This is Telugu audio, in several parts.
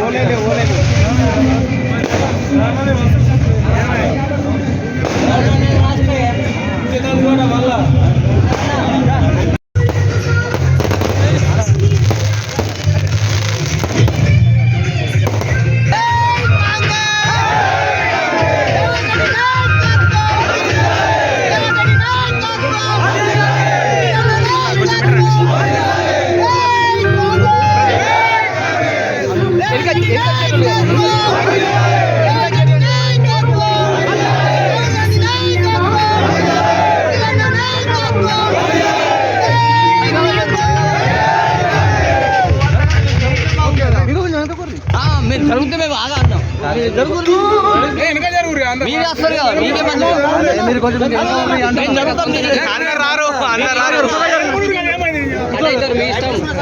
ઓલે લે ઓલે લે. రారు అందరు రారు మీ ఇష్టం వస్తున్నా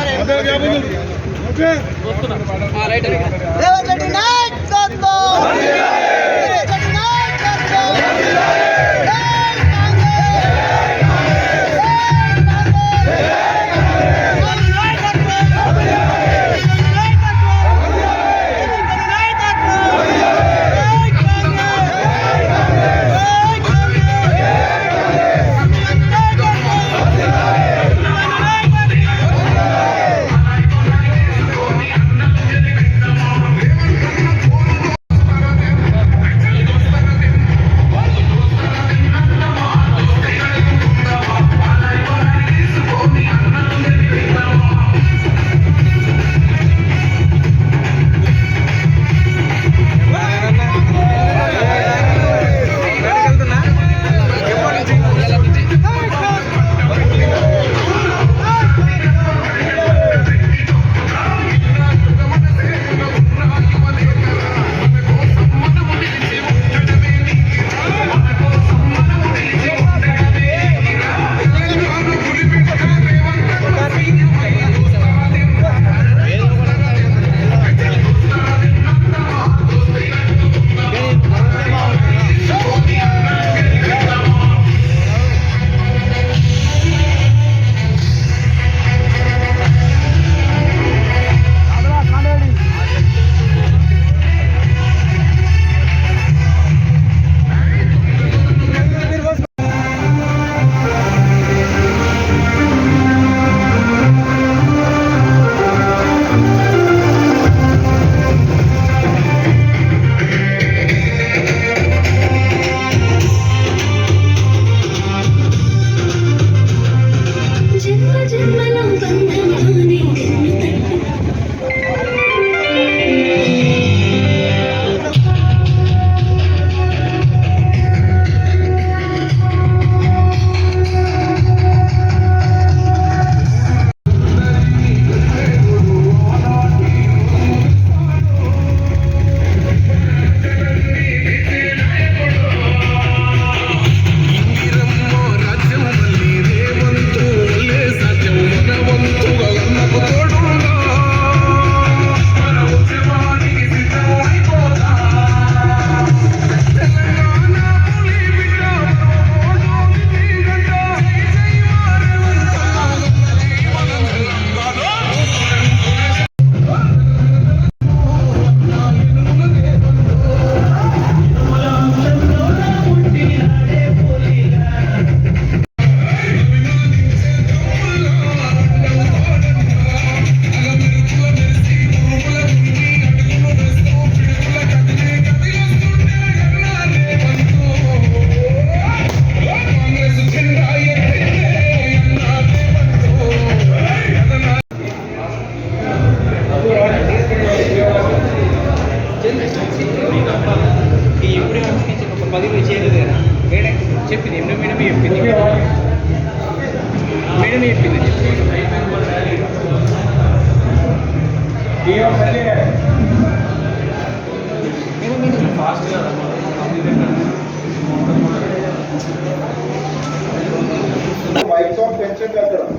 Tiga.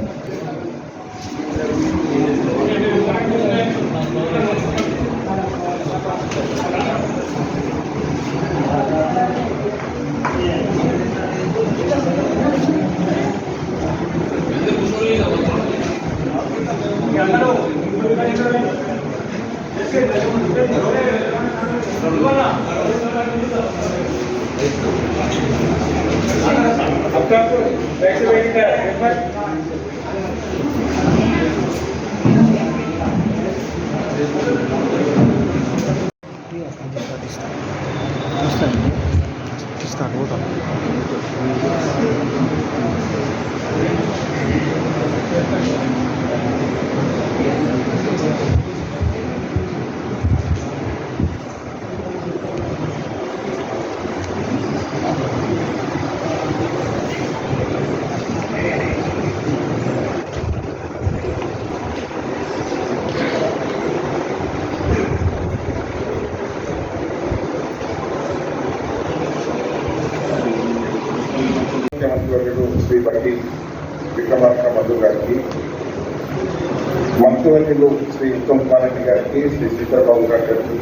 గారికి శ్రీ శ్రీధరబాబు గారికి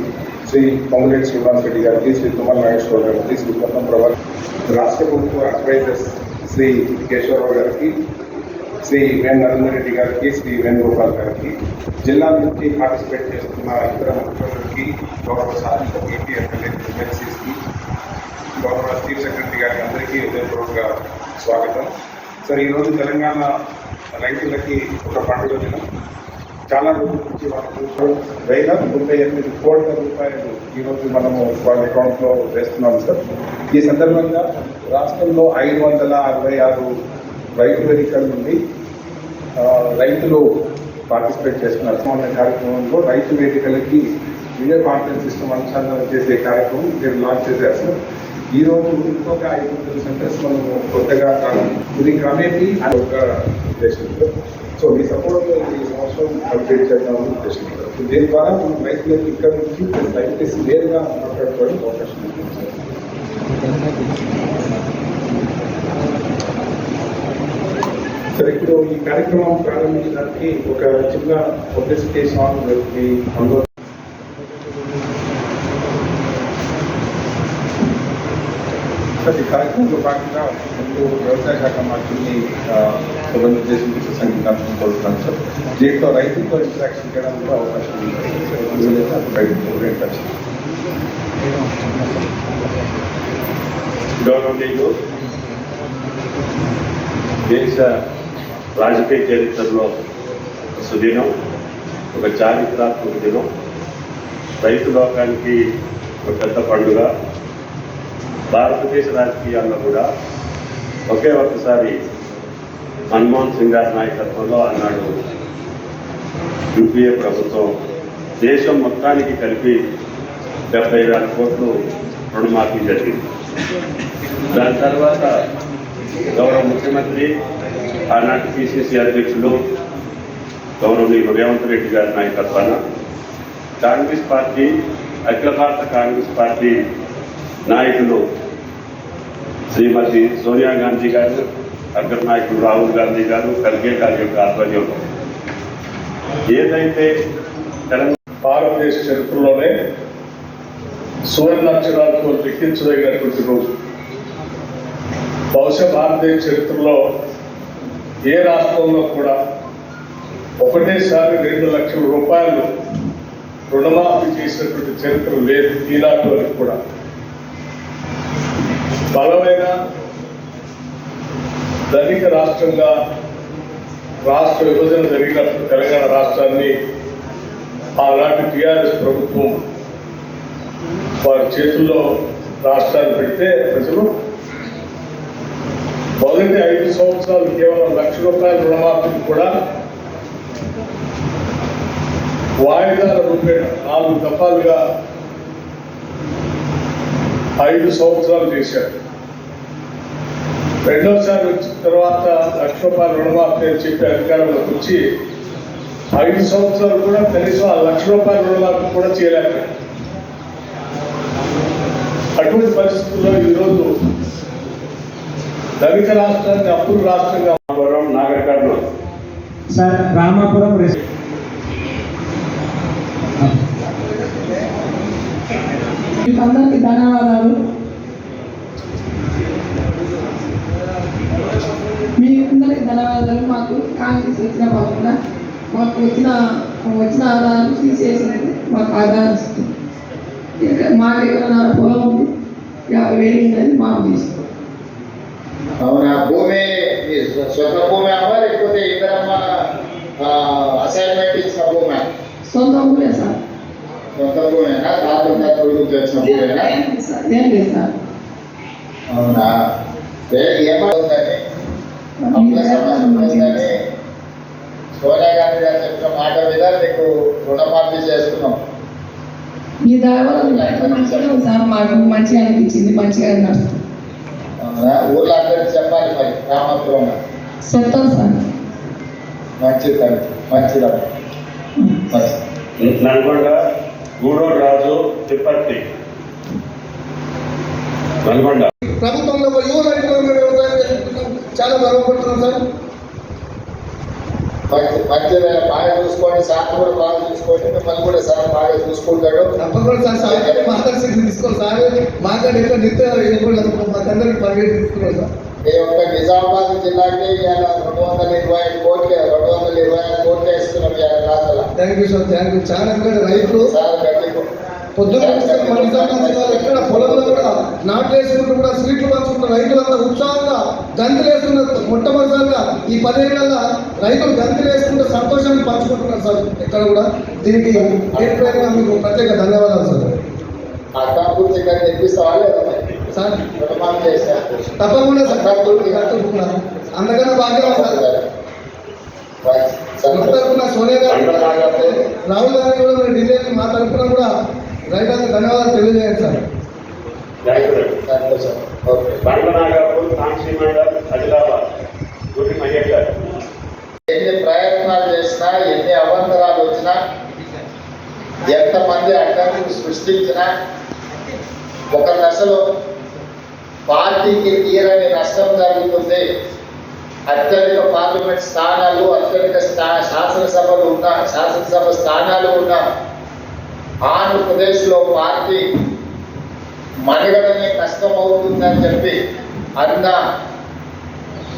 శ్రీ పొంగులేటి శ్రీనివాస్ రెడ్డి గారికి శ్రీ తుమ్మల నాగేశ్వర గారికి శ్రీ పొన్నం ప్రభా రాష్ట్ర ప్రభుత్వ అడ్వైజర్స్ శ్రీ కేశవరావు గారికి శ్రీ వేణు నరేంద్ర రెడ్డి గారికి శ్రీ వేణుగోపాల్ గారికి జిల్లా నుంచి పార్టిసిపేట్ చేస్తున్న ఇతర ముఖ్యమంత్రులకి గౌరవ సాధిత ఏపీ ఎమ్మెల్యే ఎమ్మెల్సీస్కి గౌరవ చీఫ్ సెక్రటరీ గారికి అందరికీ హృదయపూర్వక స్వాగతం సార్ ఈరోజు తెలంగాణ రైతులకి ఒక పండుగ దినం. చాలా రోజుల నుంచి వాళ్ళకు వేల ముప్పై ఎనిమిది కోట్ల రూపాయలు ఈరోజు మనము వాళ్ళ అకౌంట్లో వేస్తున్నాం సార్. ఈ సందర్భంగా రాష్ట్రంలో ఐదు వందల అరవై ఆరు రైతు వేదికల నుండి రైతులు పార్టిసిపేట్ చేస్తున్నారు. అనే కార్యక్రమంలో రైతు వేదికలకి వీడియో కాన్ఫరెన్స్ సిస్టమ్ అనుసంధానం చేసే కార్యక్రమం మీరు లాంచ్ చేశారు సార్. ఈ రోజు ఇంకొక ఐదు వందల సెంటర్స్ మనము కొత్తగా ఇది క్రమేపీ అని ఒక ఉద్దేశం. సో మీ సపోర్ట్ ఈ సంవత్సరం కంప్లీట్ చేద్దామని ఉద్దేశం. దీని ద్వారా మనం రైతులకు ఇక్కడ నుంచి రైతులు నేరుగా మాట్లాడుకోవడం అవకాశం సార్ ఇప్పుడు ఈ కార్యక్రమం ప్రారంభించడానికి ఒక చిన్న పబ్లిసిటీ సాంగ్ మీ అనుభవం సార్ ఈ కార్యక్రమంలో భాగంగా ముందు వ్యవసాయ శాఖ మంత్రిని ఉద్దేశించి సంగీతాన్ని కోరుతున్నాను సార్ దీంట్లో రైతులతో ఇంటరాక్షన్ చేయడానికి కూడా అవకాశం ఉంది సార్ వీలైతే అప్పుడు రైతులతో కూడా ఇంటరాక్షన్ గౌరవనీయులు దేశ రాజకీయ చరిత్రలో ఒక సుదినం ఒక చారిత్రాత్మక దినం రైతు లోకానికి ఒక పెద్ద పండుగ భారతదేశ రాజకీయాల్లో కూడా ఒకే ఒక్కసారి మన్మోహన్ సింగ్ గారి నాయకత్వంలో అన్నాడు యూపీఏ ప్రభుత్వం దేశం మొత్తానికి కలిపి డెబ్బై వేల కోట్లు రుణమాఫీ జరిగింది. దాని తర్వాత గౌరవ ముఖ్యమంత్రి ఆనాటి పిసిసి అధ్యక్షులు గౌరవనీయులు రేవంత్ రెడ్డి గారి నాయకత్వాన కాంగ్రెస్ పార్టీ అఖిల భారత కాంగ్రెస్ పార్టీ నాయకులు శ్రీమతి సోనియా గాంధీ గారు అగ్ర నాయకుడు రాహుల్ గాంధీ గారు ఖర్గే గారి యొక్క ఆధ్వర్యంలో. ఏదైతే తెలంగాణ భారతదేశ చరిత్రలోనే సువర్ణాక్షరాలతో లిఖించదగినటువంటి రోజు బహుశా భారతదేశ చరిత్రలో ఏ రాష్ట్రంలో కూడా ఒకటేసారి రెండు లక్షల రూపాయలు రుణమాఫీ చేసినటువంటి చరిత్ర లేదు ఈనాటి వరకు కూడా. బలమైన ధనిక రాష్ట్రంగా రాష్ట్ర విభజన జరిగినప్పుడు తెలంగాణ రాష్ట్రాన్ని ఆనాటి టీఆర్ఎస్ ప్రభుత్వం వారి చేతుల్లో రాష్ట్రాన్ని పెడితే ప్రజలు మొదటి ఐదు సంవత్సరాలు కేవలం లక్ష రూపాయల రుణమాఫీకి కూడా వాయిదాల రూపే నాలుగు దఫాలుగా ఐదు సంవత్సరాలు చేశారు. రెండోసారి వచ్చిన తర్వాత లక్ష రూపాయల రుణమాఫీ అని చెప్పి అధికారంలోకి వచ్చి ఐదు సంవత్సరాలు కూడా కనీసం ఆ లక్ష రూపాయల రుణమాఫీ కూడా చేయలేక అటువంటి పరిస్థితుల్లో ఈరోజు దళిత రాష్ట్రాన్ని అప్పుల రాష్ట్రంగా రామాపురం నాగరికర్ణం సార్ రామాపురం అందరికీ ధన్యవాదాలు మీ అందరికీ ధన్యవాదాలు. మాకు కాంగ్రెస్ వచ్చిన కాకుండా మాకు వచ్చిన వచ్చిన ఆదాయం తీసేసినది మాకు ఆదాయం ఇస్తుంది. ఇక మాకు ఎక్కడైనా పొలం ఉంది. యాభై వేలు ఉన్నది మాకు తీసుకో అవునా? భూమి మీ సొంత భూమి అవ్వ లేకపోతే ఇతరమ్మ అసైన్మెంట్ ఇచ్చిన భూమి? సొంత ఊరే సార్. సొంత భూమేనా? తాత కొడుకు తెచ్చిన భూమేనా? ఏం లేదు సార్ ఏం లేదు సార్. అవునా? ఏ- ఏమవుతుందని అప్పుల సమస్య ఉందని సోనియా గాంధీ గారు చెప్పిన మాట మీద నీకు రుణమాఫీ చేస్తున్నాం మీ సార్ మాకు మంచిగా అనిపించింది మంచిగా నడుస్తుంది. ఊర్లో అందరికి చెప్పాలి మరి గ్రామత్వంగా చెప్తాం సార్. మంచిది మంచిదమ్మ మంచిది నల్గొండ గూడూరు రాజు తిప్పర్తి నల్గొండ ప్రభుత్వంలో ఒక యువ చాలా గర్వపడుతున్నాం సార్? మంచిగా బాగా చూసుకోండి సార్ కూడా బాగా చూసుకోండి మిమ్మల్ని కూడా సార్ బాగా చూసుకుంటాడు. తప్పకుండా సార్ సార్ మార్గదర్శకం తీసుకోవాలి సార్. మాట్లాడి ఎట్లా నిత్య మాకందరికి పర్మిట్ తీసుకున్నాం సార్. ఈ యొక్క నిజామాబాద్ జిల్లాకి రెండు వందల ఇరవై ఐదు కోట్లు రెండు వందల ఇరవై ఐదు కోట్లు ఖాతాలో thank you sir thank you చాలా రైతులు సార్ గట్టి పొద్దున్న చూస్తే మన నిజామాబాద్ ఎక్కడ పొలంలో కూడా నాట్లు వేసుకుంటూ కూడా స్వీట్లు పంచుకుంటూ రైతులంతా ఉత్సాహంగా గంతులు వేస్తున్నారు మొట్టమొదటిసారిగా ఈ పదేళ్ళలో రైతులు గంతులు వేసుకుంటూ సంతోషాన్ని పంచుకుంటున్నారు సార్. ఎక్కడ కూడా దీనికి పేరుగా మీకు ప్రత్యేక ధన్యవాదాలు సార్. సార్ తప్పకుండా సార్. అందుకనే భాగ్యం సార్. మా తరఫున సోనియా గారు, రాహుల్ గాంధీ కూడా మీరు ఢిల్లీ మా తరఫున కూడా రైతులకు ధన్యవాదాలు తెలియజేయండి సార్. ఓకే ఎన్ని ప్రయత్నాలు చేసినా ఎన్ని అవంతరాలు వచ్చినా ఎంతమంది అడ్డంకులు సృష్టించినా ఒక దశలో పార్టీకి తీరని నష్టం జరుగుతుంది. అత్యధిక పార్లమెంట్ స్థానాలు అత్యధిక స్థా- శాసనసభలు ఉన్న శాసనసభ స్థానాలు ఉన్న ఆంధ్రప్రదేశ్లో పార్టీ మనుగడనే కష్టమవుతుందని చెప్పి అన్న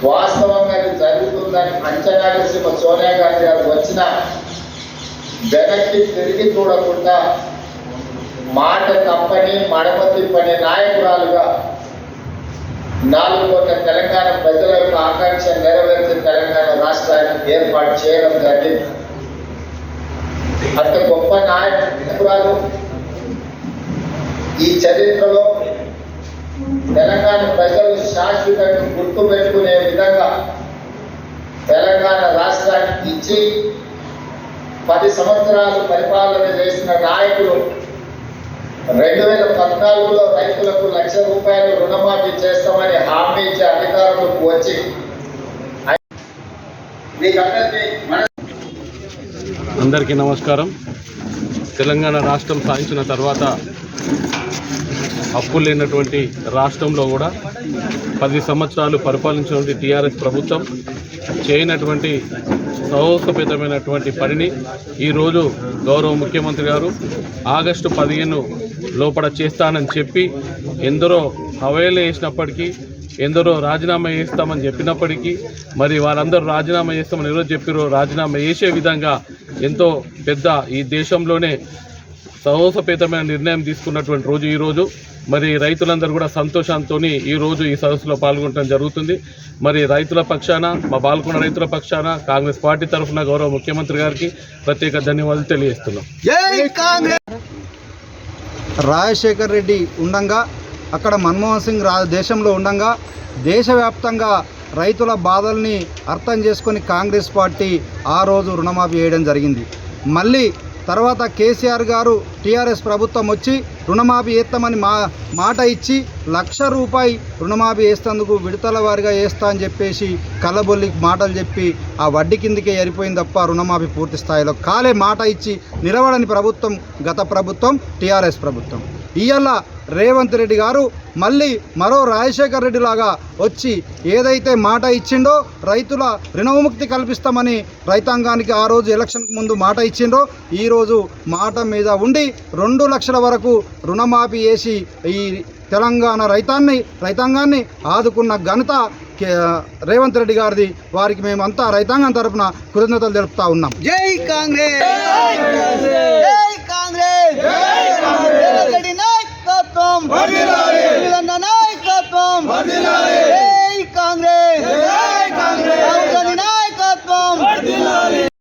వాస్తవంగా జరుగుతుందని అంచనా వేసి మా సోనియా గాంధీ గారు వచ్చిన వెనక్కి తిరిగి చూడకుండా మాట తప్పని మడమ తిప్పని నాయకురాలుగా నాలుగు కోట్ల తెలంగాణ ప్రజల యొక్క ఆకాంక్ష నెరవేర్చి తెలంగాణ రాష్ట్రాన్ని ఏర్పాటు చేయడం జరిగింది. అంత గొప్ప నాయకురాలు ఈ చరిత్రలో తెలంగాణ ప్రజలు శాశ్వతంగా గుర్తు పెట్టుకునే విధంగా తెలంగాణ రాష్ట్రానికి ఇచ్చి పది సంవత్సరాలు పరిపాలన చేసిన నాయకులు రెండు వేల పద్నాలుగులో రైతులకు లక్ష రూపాయలు రుణమాఫీ చేస్తామని హామీ ఇచ్చే అధికారులకు వచ్చి మీకందరికీ మన అందరికీ నమస్కారం. తెలంగాణ రాష్ట్రం సాధించిన తర్వాత అప్పులు లేనటువంటి రాష్ట్రంలో కూడా పది సంవత్సరాలు పరిపాలించినటువంటి టీఆర్ఎస్ ప్రభుత్వం చేయనటువంటి సాహసోపేతమైనటువంటి పనిని ఈరోజు గౌరవ ముఖ్యమంత్రి గారు ఆగస్టు పదిహేను లోపల చేస్తానని చెప్పి ఎందరో హవేలు వేసినప్పటికీ ఎందరో రాజీనామా చేస్తామని చెప్పినప్పటికీ మరి వారందరూ రాజీనామా చేస్తామని ఎవరో చెప్పారో రాజీనామా చేసే విధంగా ఎంతో పెద్ద ఈ దేశంలోనే సహోసపేతమైన నిర్ణయం తీసుకున్నటువంటి రోజు ఈరోజు మరి రైతులందరూ కూడా సంతోషంతో ఈ రోజు ఈ సదస్సులో పాల్గొనడం జరుగుతుంది. మరి రైతుల పక్షాన మా పాల్గొన్న రైతుల పక్షాన కాంగ్రెస్ పార్టీ తరఫున గౌరవ ముఖ్యమంత్రి గారికి ప్రత్యేక ధన్యవాదాలు తెలియజేస్తున్నాం. రాజశేఖర్ రెడ్డి ఉండంగా అక్కడ మన్మోహన్ సింగ్ రా దేశంలో ఉండంగా దేశవ్యాప్తంగా రైతుల బాధల్ని అర్థం చేసుకొని కాంగ్రెస్ పార్టీ ఆ రోజు రుణమాఫీ చేయడం జరిగింది. మళ్ళీ తర్వాత కేసీఆర్ గారు టీఆర్ఎస్ ప్రభుత్వం వచ్చి రుణమాఫీ చేస్తామని మా మాట ఇచ్చి లక్ష రూపాయి రుణమాఫీ వేస్తేందుకు విడతల వారిగా వేస్తా అని చెప్పేసి కలబొల్లి మాటలు చెప్పి ఆ వడ్డీ కిందకే ఎరిపోయింది తప్ప రుణమాఫీ పూర్తి స్థాయిలో కాలే మాట ఇచ్చి నిలవడని ప్రభుత్వం గత ప్రభుత్వం టీఆర్ఎస్ ప్రభుత్వం. ఇవాళ రేవంత్ రెడ్డి గారు మళ్ళీ మరో రాజశేఖర్ రెడ్డి లాగా వచ్చి ఏదైతే మాట ఇచ్చిండో రైతుల రుణముక్తి కల్పిస్తామని రైతాంగానికి ఆ రోజు ఎలక్షన్కి ముందు మాట ఇచ్చిండ్రో ఈరోజు మాట మీద ఉండి రెండు లక్షల వరకు రుణమాఫీ చేసి ఈ తెలంగాణ రైతాన్ని రైతాంగాన్ని ఆదుకున్న ఘనత కే- రేవంత్ రెడ్డి గారిది. వారికి మేమంతా రైతాంగం తరపున కృతజ్ఞతలు తెలుపుతా ఉన్నాం. జై కాంగ్రెస్! జై కాంగ్రెస్! నాయకత్వం. వీళ్ళన్న నాయకత్వం. జై కాంగ్రెస్. నాయకత్వం.